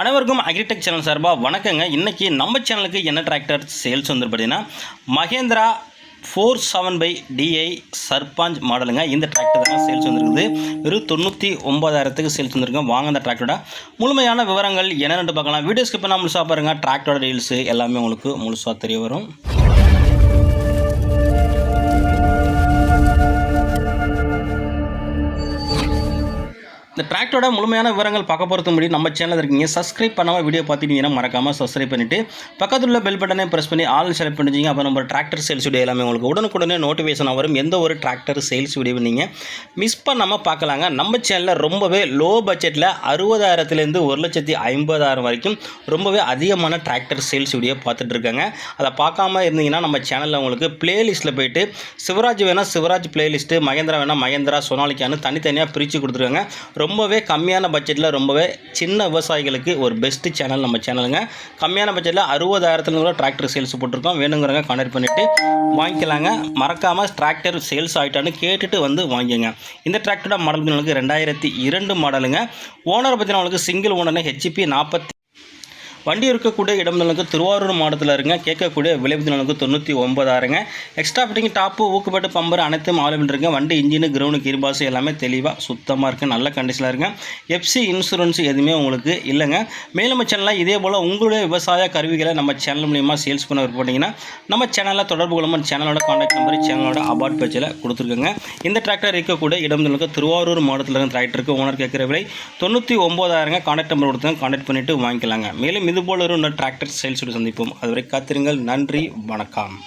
அனைவருக்கும் agritech channel சார்பாக வணக்கங்க. இன்றைக்கி நம்ம சேனலுக்கு என்ன டிராக்டர் சேல்ஸ் வந்து பார்த்தீங்கன்னா Mahindra four seven five DI Sarpanch மாடலுங்க. இந்த டிராக்டர் தான் சேல்ஸ் வந்துருக்குது வெறும் தொண்ணூற்றி ஒம்பதாயிரத்துக்கு சேல்ஸ் வந்துருங்க வாங்க அந்த டிராக்டரோட முழுமையான விவரங்கள் என்னென்னு பார்க்கலாம். வீடியோ ஸ்கிப் பண்ணால் முழுசாக பாருங்கள் டிராக்டரோட ரீல்ஸு எல்லாமே உங்களுக்கு முழுசாக தெரிய வரும். இந்த டிராக்டரோட முழுமையான விவரங்கள் பார்க்க போகிறது முடியும் நம்ம சேனலில் இருக்கீங்க. சப்ஸ்கிரைப் பண்ணாமல் வீடியோ பார்த்துட்டீங்கன்னா மறக்காமல் சப்ஸ்கிரைப் பண்ணிவிட்டு பக்கத்தில் உள்ள பெல் பட்டனை ப்ரெஸ் பண்ணி ஆல் செலக்ட் பண்ணிச்சிங்க அப்போ நம்ம டிராக்டர் சேல்ஸ் வீடியோ எல்லாமே உங்களுக்கு உடனுக்குடனே நோட்டிஃபிகேஷன் வரும். எந்த ஒரு டிராக்டர் சேல்ஸ் வீடியோ நீங்கள் மிஸ் பண்ணாமல் பார்க்கலாங்க. நம்ம சேனலில் ரொம்பவே லோ பட்ஜெட்டில் அறுபதாயிரத்துலேருந்து ஒரு லட்சத்தி ஐம்பதாயிரம் வரைக்கும் ரொம்பவே அதிகமான டிராக்டர் சேல்ஸ் வீடியோ பார்த்துட்டு இருக்காங்க. அதை பார்க்காம இருந்தீங்கன்னா நம்ம சேனலில் உங்களுக்கு பிளேலிஸ்ட்டில் போயிட்டு சிவராஜ் வேணால் சிவராஜ் பிளேலிஸ்ட்டு மகேந்திரா வேணால் மகேந்திரா சோனாலிக்கான்னு தனித்தனியாக பிரித்து கொடுத்துருக்காங்க. ரொம்பவே கம்மியான பட்ஜெட்டில் ரொம்பவே சின்ன விவசாயிகளுக்கு ஒரு பெஸ்ட்டு சேனல் நம்ம சேனலுங்க கம்மியான பட்ஜெட்டில் அறுபதாயிரத்துல கூட டிராக்டர் சேல்ஸ் போட்டிருக்கோம். வேணுங்கிறவங்க கனெக்ட் பண்ணிவிட்டு வாங்கிக்கலாங்க. மறக்காமல் டிராக்டர் சேல்ஸ் ஆகிட்டான்னு கேட்டுட்டு வந்து வாங்கிங்க இந்த டிராக்டரோட மாடல் உங்களுக்கு ரெண்டாயிரத்தி இரண்டு மாடலுங்க ஓனரை பற்றின உங்களுக்கு சிங்கிள் ஓனர்னு ஹெச்பி நாற்பத்தி வண்டி இருக்கக்கூடிய இடம்களுக்கு திருவாரூர் மாவட்டத்தில் இருங்க. கேட்கக்கூடிய விளைவு விளைவுகளுக்கு தொண்ணூற்றி ஒன்பதாயிரங்க எக்ஸ்ட்ரா ஃபிட்டிங் டாப்பு ஊக்குப்பட்டு பம்பர் அனைத்தும் அவைலபிள் இருக்குங்க வண்டி இன்ஜினு கிரவுண்டு கிருபாசு எல்லாமே தெளிவாக சுத்தமாக இருக்குது நல்ல கண்டிஷனில் இருங்க. எஃப்சி இன்சூரன்ஸ் எதுவுமே உங்களுக்கு இல்லைங்க. மேலும் சேனலில் இதே போல் உங்களுடைய விவசாய கருவிகளை நம்ம சேனல் மூலியமா சேல்ஸ் பண்ண விருப்பப்பட்டீங்கன்னா நம்ம சேனலில் தொடர்பு கொள்ளும் சேனலோட காண்டாக்ட் நம்பர் சேனலோட அபார்ட் பேஜில் கொடுத்துருக்கோங்க. இந்த டிராக்டர் இருக்கக்கூடிய இடம்களுக்கு திருவாரூர் மாவட்டத்தில் இருக்க டிராக்டருக்கு ஓனர் கேட்குற விலை தொண்ணூற்றி ஒம்பதாயிரங்க காண்டாக்ட் நம்பர் கொடுத்துங்க காண்டாக்ட் பண்ணிவிட்டு வாங்கிக்கலாங்க. மேலும் இது போல ஒரு டிராக்டர் சேல்ஸோடு சந்திப்போம். அதுவரை காத்திருங்கள். நன்றி. வணக்கம்.